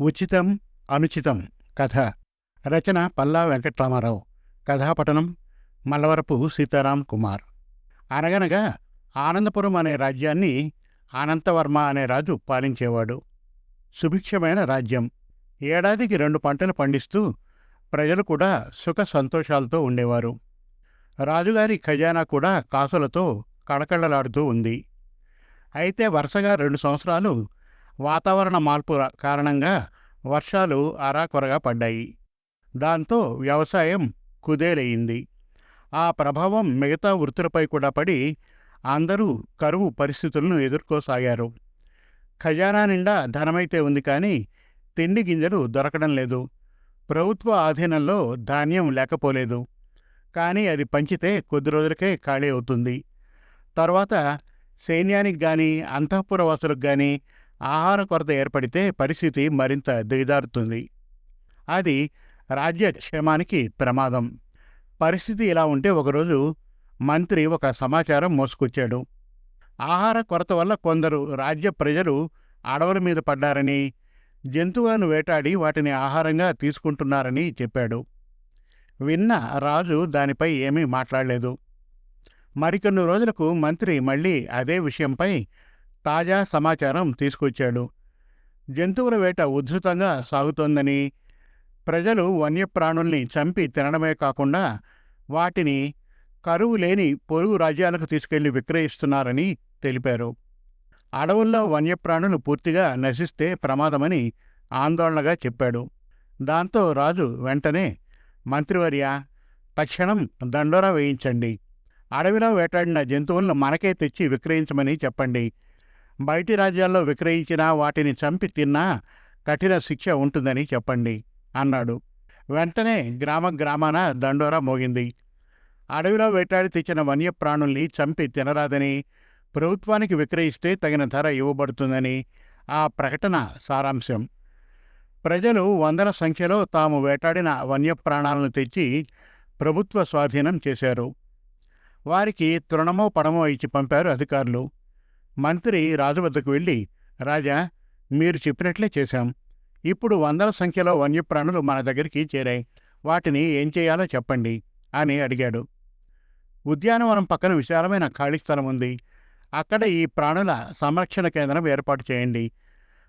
ఉచితం అనుచితం. కథ. రచన పల్లా వెంకట్రామారావు. కథాపఠనం మల్లవరపు సీతారాం కుమార్. అనగనగా ఆనందపురం అనే రాజ్యాన్ని అనంతవర్మ అనే రాజు పాలించేవాడు. సుభిక్షమైన రాజ్యం. ఏడాదికి రెండు పంటలు పండిస్తూ ప్రజలు కూడా సుఖ సంతోషాలతో ఉండేవారు. రాజుగారి ఖజానా కూడా కాసులతో కళకళలాడుతూ ఉంది. అయితే వరుసగా రెండు సంవత్సరాలు వాతావరణ మార్పు కారణంగా వర్షాలు అరాకొరగా పడ్డాయి. దాంతో వ్యవసాయం కుదేలయింది. ఆ ప్రభావం మిగతా వృత్తులపై కూడా పడి అందరూ కరువు పరిస్థితులను ఎదుర్కోసాగారు. ఖజానా నిండా ధనమైతే ఉంది కానీ తిండి గింజలు దొరకడం లేదు. ప్రభుత్వ ఆధీనంలో ధాన్యం లేకపోలేదు. కానీ అది పంచితే కొద్ది రోజులకే ఖాళీ అవుతుంది. తర్వాత సైన్యానికి గాని అంతఃపురవాసులకు కానీ ఆహార కొరత ఏర్పడితే పరిస్థితి మరింత దిగజారుతుంది. అది రాజ్య క్షేమానికి ప్రమాదం. పరిస్థితి ఇలా ఉంటే ఒకరోజు మంత్రి ఒక సమాచారం మోసుకొచ్చాడు. ఆహార కొరత వల్ల కొందరు రాజ్య ప్రజలు అడవుల మీద పడ్డారని జంతువులను వేటాడి వాటిని ఆహారంగా తీసుకుంటున్నారని చెప్పాడు. విన్న రాజు దానిపై ఏమీ మాట్లాడలేదు. మరికొన్ని రోజులకు మంత్రి మళ్ళీ అదే విషయంపై తాజా సమాచారం తీసుకొచ్చాడు. జంతువుల వేట ఉధృతంగా సాగుతోందని ప్రజలు వన్యప్రాణుల్ని చంపి తినడమే కాకుండా వాటిని కరువు లేని పొరుగు రాజ్యాలకు తీసుకెళ్ళి విక్రయిస్తున్నారని తెలిపారు. అడవుల్లో వన్యప్రాణులు పూర్తిగా నశిస్తే ప్రమాదమని ఆందోళనగా చెప్పాడు. దాంతో రాజు వెంటనే మంత్రివర్య తక్షణం దండోరా వేయించండి. అడవిలో వేటాడిన జంతువులను మనకే తెచ్చి విక్రయించమని చెప్పండి. బయటి రాజ్యాల్లో విక్రయించినా వాటిని చంపి తిన్నా కఠిన శిక్ష ఉంటుందని చెప్పండి అన్నాడు. వెంటనే గ్రామ గ్రామాన దండోరా మోగింది. అడవిలో వేటాడి తెచ్చిన వన్యప్రాణుల్ని చంపి తినరాదని ప్రభుత్వానికి విక్రయిస్తే తగిన ధర ఇవ్వబడుతుందని ఆ ప్రకటన సారాంశం. ప్రజలు వందల సంఖ్యలో తాము వేటాడిన వన్యప్రాణాలను తెచ్చి ప్రభుత్వ స్వాధీనం చేశారు. వారికి తృణమో పడమో ఇచ్చి పంపారు అధికారులు. మంత్రి రాజు వద్దకు వెళ్ళి రాజా మీరు చెప్పినట్లే చేశాం. ఇప్పుడు వందల సంఖ్యలో వన్యప్రాణులు మన దగ్గరికి చేరాయి. వాటిని ఏం చేయాలో చెప్పండి అని అడిగాడు. ఉద్యానవనం పక్కన విశాలమైన ఖాళీ స్థలం ఉంది. అక్కడ ఈ ప్రాణుల సంరక్షణ కేంద్రం ఏర్పాటు చేయండి.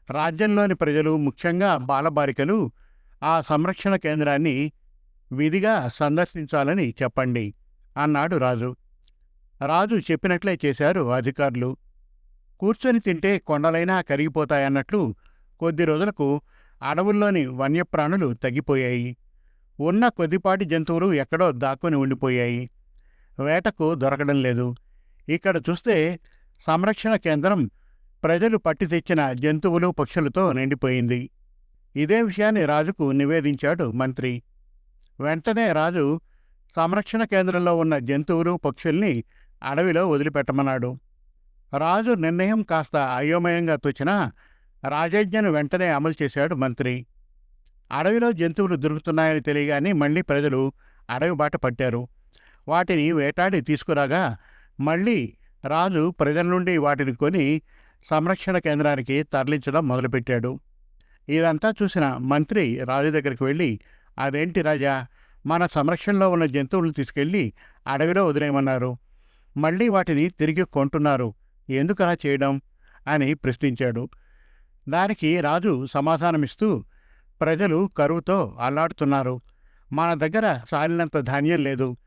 రాజ్యంలోని ప్రజలు ముఖ్యంగా బాలబాలికలు ఆ సంరక్షణ కేంద్రాన్ని విధిగా సందర్శించాలని చెప్పండి అన్నాడు రాజు. రాజు చెప్పినట్లే చేశారు అధికారులు. కూర్చొని తింటే కొండలైనా కరిగిపోతాయన్నట్లు కొద్ది రోజులకు అడవుల్లోని వన్యప్రాణులు తగ్గిపోయాయి. ఉన్న కొద్దిపాటి జంతువులు ఎక్కడో దాక్కుని ఉండిపోయాయి. వేటకు దొరకడం లేదు. ఇక్కడ చూస్తే సంరక్షణ కేంద్రం ప్రజలు పట్టి తెచ్చిన జంతువులు పక్షులతో నిండిపోయింది. ఇదే విషయాన్ని రాజుకు నివేదించాడు మంత్రి. వెంటనే రాజు సంరక్షణ కేంద్రంలో ఉన్న జంతువులు పక్షుల్ని అడవిలో వదిలిపెట్టమన్నాడు. రాజు నిర్ణయం కాస్త అయోమయంగా తోచినా రాజజ్ఞను వెంటనే అమలు చేశాడు మంత్రి. అడవిలో జంతువులు దొరుకుతున్నాయని తెలియగానే మళ్ళీ ప్రజలు అడవి బాట పట్టారు. వాటిని వేటాడి తీసుకురాగా మళ్ళీ రాజు ప్రజల నుండి వాటిని కొని సంరక్షణ కేంద్రానికి తరలించడం మొదలుపెట్టాడు. ఇదంతా చూసిన మంత్రి రాజు దగ్గరికి వెళ్ళి అదేంటి రాజా మన సంరక్షణలో ఉన్న జంతువులను తీసుకెళ్ళి అడవిలో వదిలేయమన్నారు. మళ్ళీ వాటిని తిరిగి కొంటున్నారు. ఎందుకు అలా చేయడం? అని ప్రశ్నించాడు. దానికి రాజు సమాధానమిస్తూ ప్రజలు కరువుతో అల్లాడుతున్నారు. మన దగ్గర సాలినంత ధాన్యం లేదు.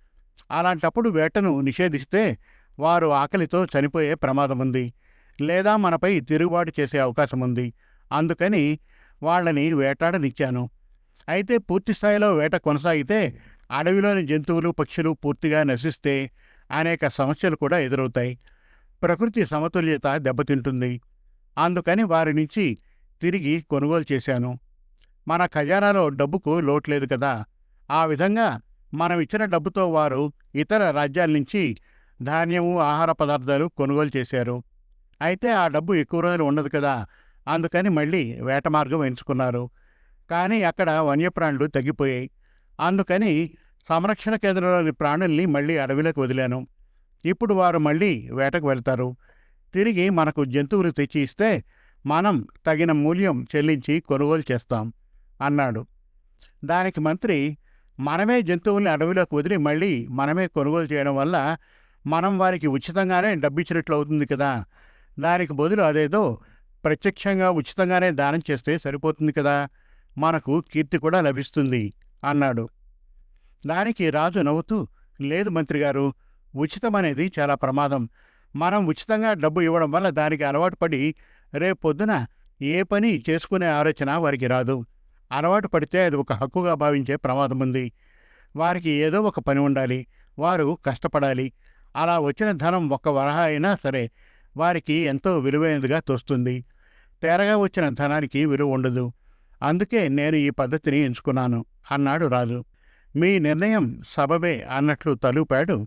అలాంటప్పుడు వేటను నిషేధిస్తే వారు ఆకలితో చనిపోయే ప్రమాదం ఉంది లేదా మనపై తిరుగుబాటు చేసే అవకాశం ఉంది అందుకని వాళ్ళని వేటాడనిచ్చాను. అయితే పూర్తిస్థాయిలో వేట కొనసాగితే అడవిలోని జంతువులు పక్షులు పూర్తిగా నశిస్తే అనేక సమస్యలు కూడా ఎదురవుతాయి. ప్రకృతి సమతుల్యత దెబ్బతింటుంది. అందుకని వారి నుంచి తిరిగి కొనుగోలు చేశాను. మన ఖజానాలో డబ్బుకు లోట్లేదు కదా! ఆ విధంగా మనం ఇచ్చిన డబ్బుతో వారు ఇతర రాజ్యాల నుంచి ధాన్యము ఆహార పదార్థాలు కొనుగోలు చేశారు. అయితే ఆ డబ్బు ఎక్కువ రోజులు ఉండదు కదా! అందుకని మళ్ళీ వేట మార్గం ఎంచుకున్నారు. కానీ అక్కడ వన్యప్రాణులు తగ్గిపోయాయి. అందుకని సంరక్షణ కేంద్రంలోని ప్రాణుల్ని మళ్ళీ అడవిలోకి వదిలాను. ఇప్పుడు వారు మళ్ళీ వేటకు వెళ్తారు. తిరిగి మనకు జంతువులు తెచ్చి ఇస్తే మనం తగిన మూల్యం చెల్లించి కొనుగోలు చేస్తాం అన్నాడు. దానికి మంత్రి మనమే జంతువుల్ని అడవిలోకి వదిలి మళ్ళీ మనమే కొనుగోలు చేయడం వల్ల మనం వారికి ఉచితంగానే డబ్బిచ్చినట్లు అవుతుంది కదా. దానికి బదులు అదేదో ప్రత్యక్షంగా ఉచితంగానే దానం చేస్తే సరిపోతుంది కదా. మనకు కీర్తి కూడా లభిస్తుంది అన్నాడు. దానికి రాజు నవ్వుతూ లేదు మంత్రిగారు ఉచితం అనేది చాలా ప్రమాదం. మనం ఉచితంగా డబ్బు ఇవ్వడం వల్ల దానికి అలవాటు పడి రేపొద్దున ఏ పని చేసుకునే ఆలోచన వారికి రాదు. అలవాటు పడితే అది ఒక హక్కుగా భావించే ప్రమాదం ఉంది. వారికి ఏదో ఒక పని ఉండాలి. వారు కష్టపడాలి. అలా వచ్చిన ధనం ఒక్క వరహ అయినా సరే వారికి ఎంతో విలువైనదిగా తోస్తుంది. తేరగా వచ్చిన ధనానికి విలువ ఉండదు. అందుకే నేను ఈ పద్ధతిని ఎంచుకున్నాను అన్నాడు రాజు. మీ నిర్ణయం సబబే అన్నట్లు తలుపాడు